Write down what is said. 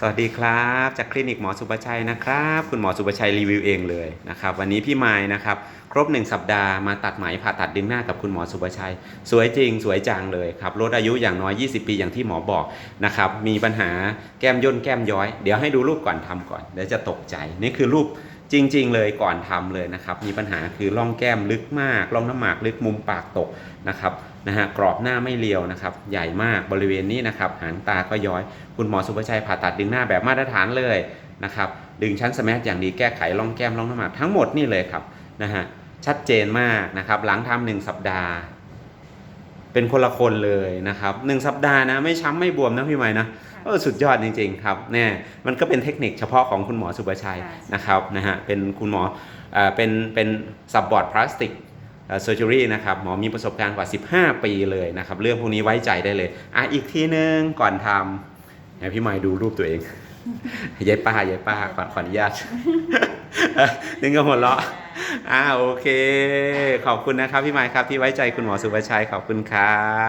สวัสดีครับ จากคลินิกหมอสุประชัยนะครับ คุณหมอสุประชัยรีวิวเองเลยนะครับ วันนี้พี่ไม้นะครับ ครบ 1 สัปดาห์มาตัดไหมผ่าตัดดึงหน้ากับคุณหมอสุประชัย สวยจริง สวยจังเลยครับลดอายุอย่างน้อย 20 ปีอย่างที่หมอบอกนะครับ มีปัญหาแก้มย่นแก้มย้อย เดี๋ยวให้ดูรูปก่อนทำก่อนเดี๋ยวจะตกใจนี่คือรูป จริง ๆ เลยก่อนทำเลยนะครับ มีปัญหาคือร่องแก้มลึกมากร่องน้ำหมากลึกมุมปากตกนะครับนะฮะกรอบหน้าไม่เรียวนะครับ ใหญ่มากบริเวณนี้นะครับ หางตาก็ย้อย คุณหมอสุภชัยผ่าตัดดึงหน้าแบบมาตรฐานเลยนะครับ ดึงชั้นสมัอย่างดีแก้ไขร่องแก้มร่องน้ำหมากทั้งหมดนี่เลยครับนะฮะชัดเจนมากนะครับ หลังทำหนึ่งสัปดาห์ เป็นคนละคนเลยนะครับหนึ่งสัปดาห์นะไม่ช้ำไม่บวมนะพี่ใหม่นะเออสุดยอดจริงๆครับเนี่ยมันก็เป็นเทคนิคเฉพาะของคุณหมอสุภชัยค่ะนะครับนะฮะเป็นคุณหมอเอ่อเป็นเป็นซับบอร์ดพลาสติกเซอร์เจอรี่นะครับหมอมีประสบการณ์กว่า 15 ปีเลยนะครับ เรื่องพวกนี้ไว้ใจได้เลย อะอีกทีนึงก่อนทำให้พี่ไม้ดูรูปตัวเองยายป้ายายป้าก่อนขออนุญาตนึงก็หัวเราะ อ่าโอเค ขอบคุณนะครับพี่ไม้ครับที่ไว้ใจคุณหมอสุภชัยขอบคุณครับ